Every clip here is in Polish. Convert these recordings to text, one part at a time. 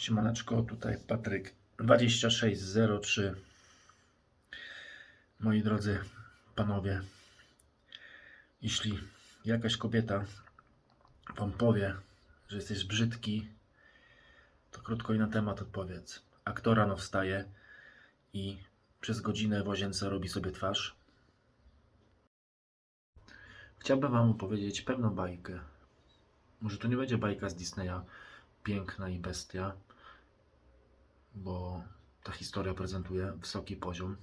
Siemaneczko, tutaj Patryk 2603. Moi drodzy panowie, jeśli jakaś kobieta wam powie, że jesteś brzydki, to krótko i na temat odpowiedz. A kto rano wstaje i przez godzinę w łazience robi sobie twarz? Chciałbym wam opowiedzieć pewną bajkę. Może to nie będzie bajka z Disneya, piękna i bestia, bo ta historia prezentuje wysoki poziom.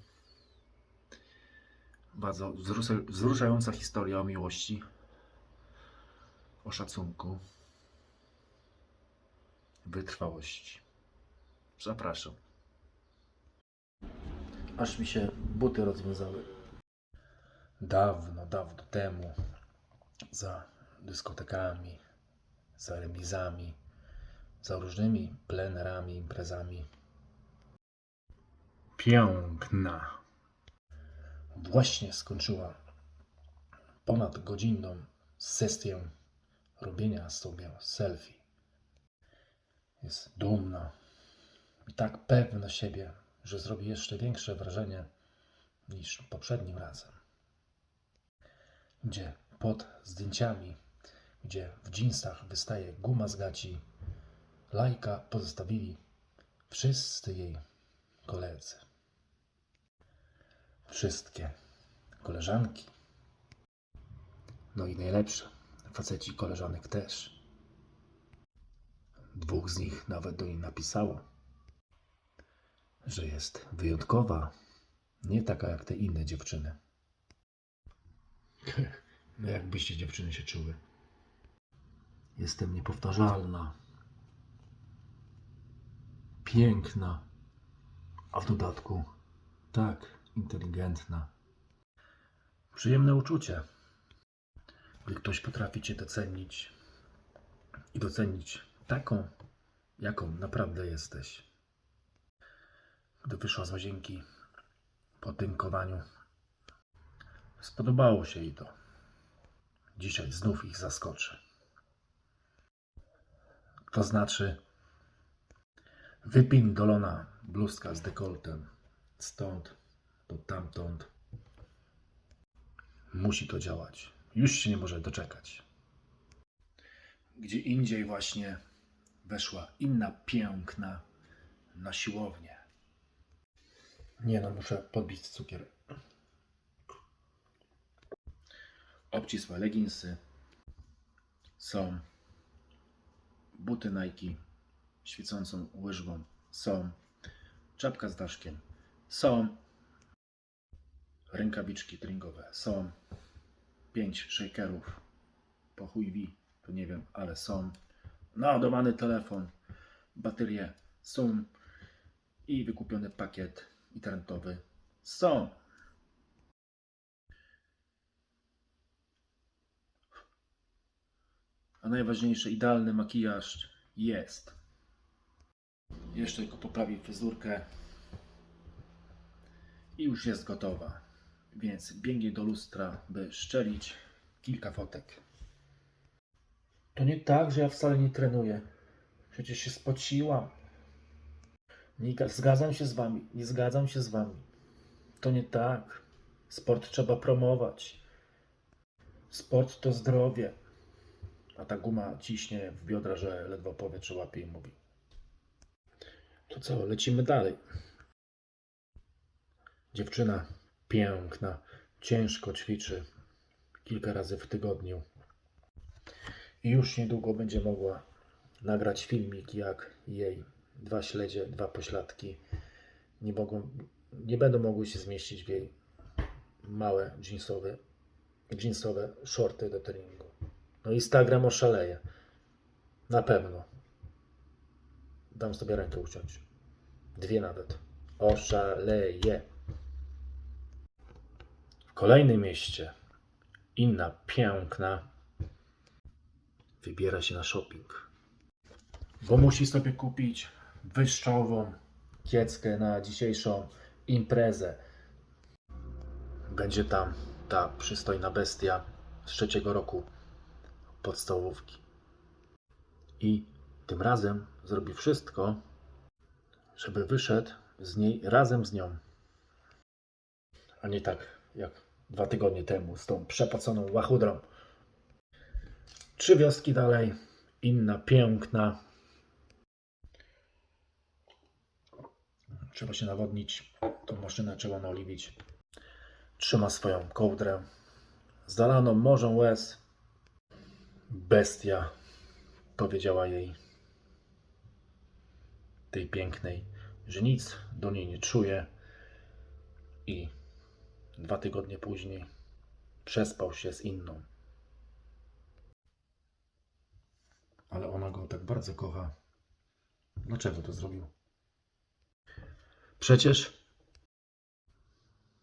Bardzo wzrusza- wzruszająca historia o miłości, o szacunku, wytrwałości. Zapraszam. Aż mi się buty rozwiązały. Dawno, dawno temu, za dyskotekami, za remizami, za różnymi plenerami, imprezami. Piękna. Właśnie skończyła ponad godzinną sesję robienia sobie selfie. Jest dumna i tak pewna siebie, że zrobi jeszcze większe wrażenie niż poprzednim razem. Gdzie pod zdjęciami, gdzie w dżinsach wystaje guma z gaci, lajka pozostawili wszyscy jej koledzy. Wszystkie koleżanki. No i najlepsze, faceci koleżanek też. Dwóch z nich nawet do niej napisało, że jest wyjątkowa, nie taka jak te inne dziewczyny. No jakbyście dziewczyny się czuły. Jestem niepowtarzalna, piękna, a w dodatku tak inteligentna. Przyjemne uczucie, gdy ktoś potrafi Cię docenić i docenić taką, jaką naprawdę jesteś. Gdy wyszła z łazienki po tynkowaniu, spodobało się jej to. Dzisiaj znów ich zaskoczy. To znaczy, wypindolona bluzka z dekoltem. Stąd do tamtąd. Musi to działać. Już się nie może doczekać. Gdzie indziej właśnie weszła inna piękna na siłownię. Nie no, muszę podbić cukier. Obcisłe leginsy są buty Nike świecącą łyżwą są czapka z daszkiem są rękawiczki treningowe są. Pięć shakerów. Po chuj wi, to nie wiem, ale są. Naładowany telefon. Baterie są. I wykupiony pakiet internetowy. Są. A najważniejsze, idealny makijaż jest. Jeszcze tylko poprawi fryzurkę. I już jest gotowa. Więc biegnie do lustra, by szczelić kilka fotek. To nie tak, że ja wcale nie trenuję. Przecież się spociłam. Nie ga- zgadzam się z wami. Nie zgadzam się z wami. To nie tak. Sport trzeba promować. Sport to zdrowie. A ta guma ciśnie w biodra, że ledwo powietrze łapie i mówi. To co, lecimy dalej. Dziewczyna piękna, ciężko ćwiczy kilka razy w tygodniu. I już niedługo będzie mogła nagrać filmik, jak jej dwa śledzie, dwa pośladki nie, mogą, nie będą mogły się zmieścić w jej małe jeansowe, jeansowe shorty do treningu. No Instagram oszaleje. Na pewno. Dam sobie rękę uciąć. Dwie nawet. Oszaleje. Kolejnym mieście inna piękna wybiera się na shopping. Bo musi sobie kupić wyższową kieckę na dzisiejszą imprezę. Będzie tam ta przystojna bestia z trzeciego roku podstawówki. I Tym razem zrobi wszystko, żeby wyszedł z niej razem z nią. A nie tak jak dwa tygodnie temu z tą przepaconą łachudrą. Trzy wioski dalej, inna piękna. Trzeba się nawodnić, tą maszynę trzeba naoliwić. Trzyma swoją kołdrę. Zalaną morzem łez. Bestia powiedziała jej, tej pięknej, że nic do niej nie czuje i dwa tygodnie później przespał się z inną. Ale ona go tak bardzo kocha. Dlaczego to zrobił? Przecież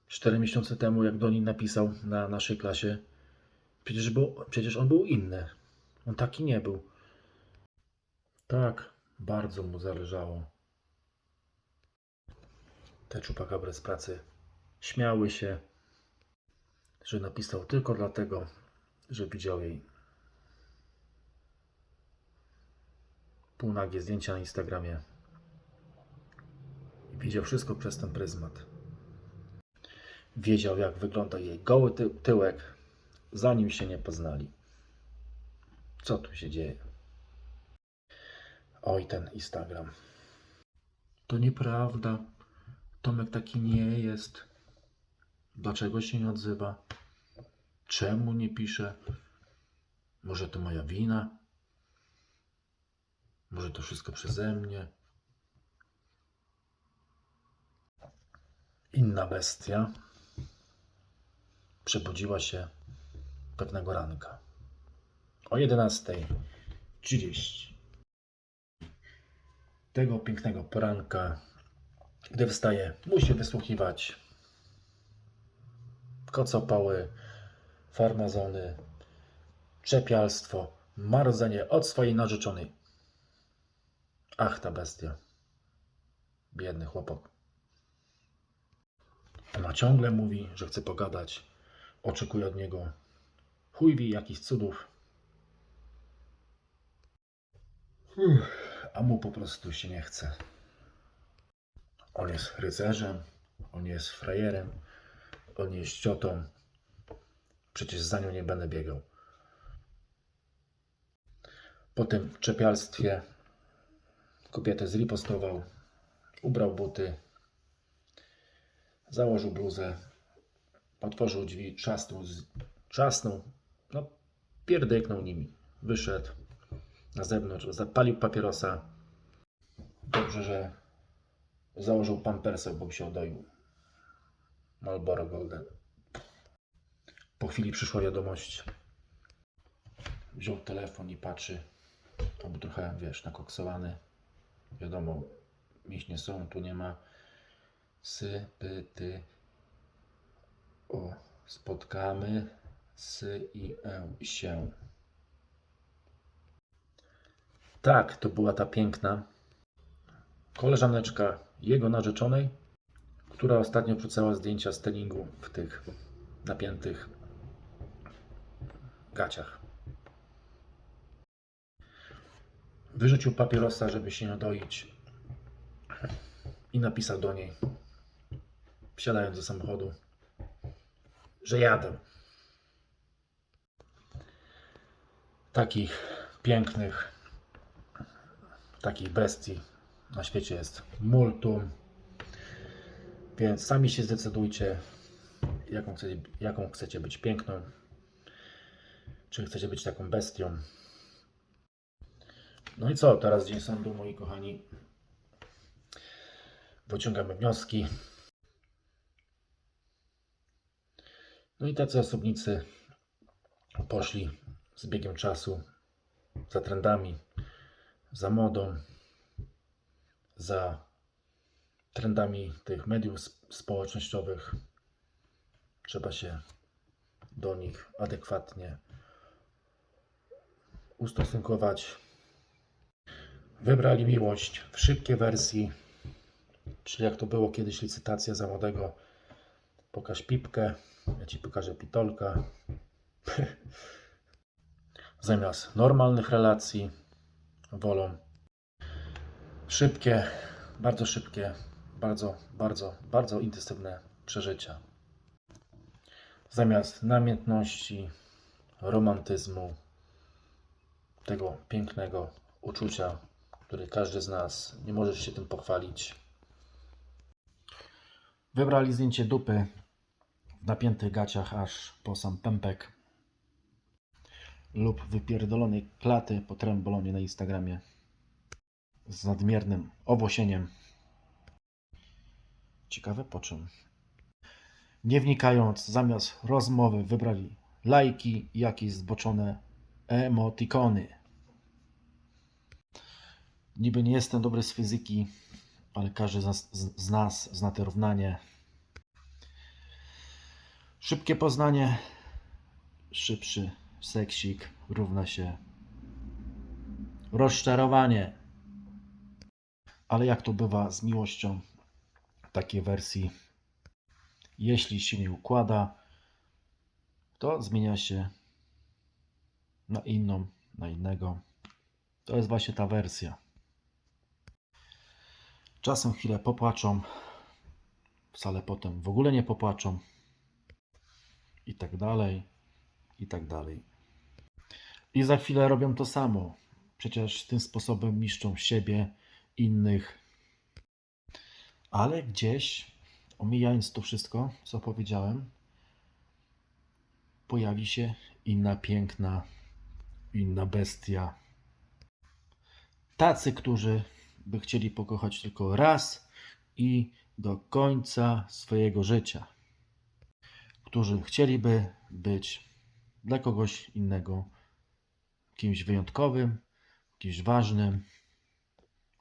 cztery miesiące temu, jak do niej napisał na naszej klasie, przecież, był, przecież on był inny. On taki nie był. Tak, bardzo mu zależało. Te czupakabry z pracy śmiały się, że napisał tylko dlatego, że widział jej półnagie zdjęcia na Instagramie i widział wszystko przez ten pryzmat. Wiedział, jak wygląda jej goły ty tyłek, zanim się nie poznali. Co tu się dzieje? Oj, ten Instagram. To nieprawda. Tomek taki nie jest. Dlaczego się nie odzywa? Czemu nie pisze? Może to moja wina? Może to wszystko przeze mnie? Inna bestia przebudziła się pewnego ranka o 11.30. Tego pięknego poranka, gdy wstaje, musi wysłuchiwać kocopoły, farmazony, czepialstwo, marudzenie od swojej narzeczonej. Ach, ta bestia. Biedny chłopak. Ona ciągle mówi, że chce pogadać. Oczekuje od niego chuj wie jakichś cudów. Uff, a mu po prostu się nie chce. On jest rycerzem, on jest frajerem, on jest ciotą. Przecież za nią nie będę biegał. Po tym czepialstwie kobietę zripostował, ubrał buty, założył bluzę, otworzył drzwi, trzasnął, trzasnął, no pierdyknął nimi. Wyszedł na zewnątrz, zapalił papierosa. Dobrze, że założył pampersy, bo by się odoił. Marlboro Golden. Po chwili przyszła wiadomość. Wziął telefon i patrzy. On był trochę, wiesz, nakoksowany. Wiadomo, mięśnie są, tu nie ma. Sy, py, ty. O, spotkamy. Sy i e, się. Tak, to była ta piękna koleżaneczka jego narzeczonej, która ostatnio wrzucała zdjęcia z treningu w tych napiętych gaciach. Wyrzucił papierosa, żeby się nie doić i napisał do niej, wsiadając do samochodu, że jadę. Takich pięknych takich bestii na świecie jest multum. Więc sami się zdecydujcie, jaką chcecie, jaką chcecie być piękną. Czy chcecie być taką bestią. No i co? Teraz dzień sądu, moi kochani. Wyciągamy wnioski. No i tacy osobnicy poszli z biegiem czasu za trendami, za modą, za trendami tych mediów sp- społecznościowych. Trzeba się do nich adekwatnie ustosunkować. Wybrali miłość w szybkiej wersji, czyli jak to było kiedyś licytacja za młodego. Pokaż pipkę, ja ci pokażę pitolka. Zamiast normalnych relacji wolą Szybkie, bardzo szybkie, bardzo, bardzo, bardzo intensywne przeżycia. Zamiast namiętności, romantyzmu, tego pięknego uczucia, który każdy z nas nie może się tym pochwalić. Wybrali zdjęcie dupy w napiętych gaciach aż po sam pępek lub wypierdolonej klaty po trembolonie na Instagramie z nadmiernym owłosieniem. Ciekawe po czym. Nie wnikając, zamiast rozmowy wybrali lajki i jakieś zboczone emotikony. Niby nie jestem dobry z fizyki, ale każdy z nas, z, nas zna to równanie. Szybkie poznanie, szybszy seksik równa się rozczarowanie. Ale jak to bywa z miłością takiej wersji, jeśli się nie układa, to zmienia się na inną, na innego. To jest właśnie ta wersja. Czasem chwilę popłaczą, wcale potem w ogóle nie popłaczą. I tak dalej, i tak dalej. I za chwilę robią to samo. Przecież tym sposobem niszczą siebie, innych. Ale gdzieś, omijając to wszystko, co powiedziałem, pojawi się inna piękna, inna bestia. Tacy, którzy by chcieli pokochać tylko raz i do końca swojego życia. Którzy chcieliby być dla kogoś innego kimś wyjątkowym, kimś ważnym,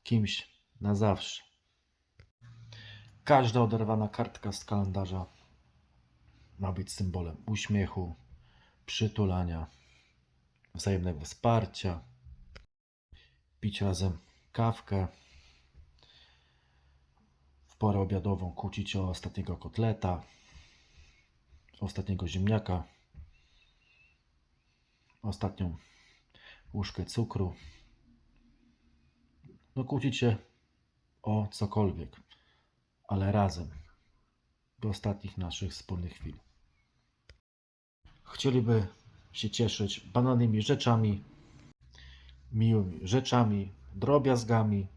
kimś na zawsze. Każda oderwana kartka z kalendarza ma być symbolem uśmiechu, przytulania, wzajemnego wsparcia, pić razem kawkę, w porę obiadową kłócić o ostatniego kotleta, ostatniego ziemniaka, ostatnią łyżkę cukru. No kłócić się o cokolwiek, ale razem, do ostatnich naszych wspólnych chwil. Chcieliby się cieszyć banalnymi rzeczami, miłymi rzeczami, drobiazgami,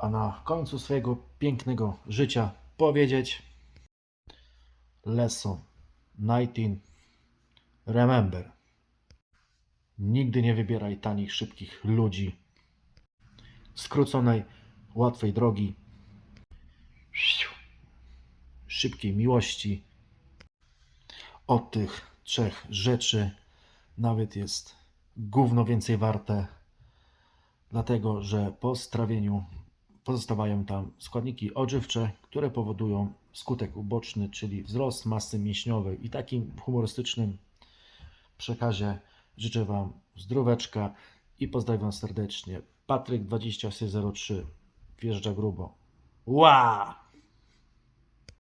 a na końcu swojego pięknego życia powiedzieć lesson 19 remember nigdy nie wybieraj tanich, szybkich ludzi skróconej, łatwej drogi szybkiej miłości od tych trzech rzeczy nawet jest gówno więcej warte dlatego że po strawieniu pozostawają tam składniki odżywcze, które powodują skutek uboczny, czyli wzrost masy mięśniowej. I takim humorystycznym przekazie życzę Wam zdróweczka i pozdrawiam serdecznie. Patryk 2603 wjeżdża grubo. Ła!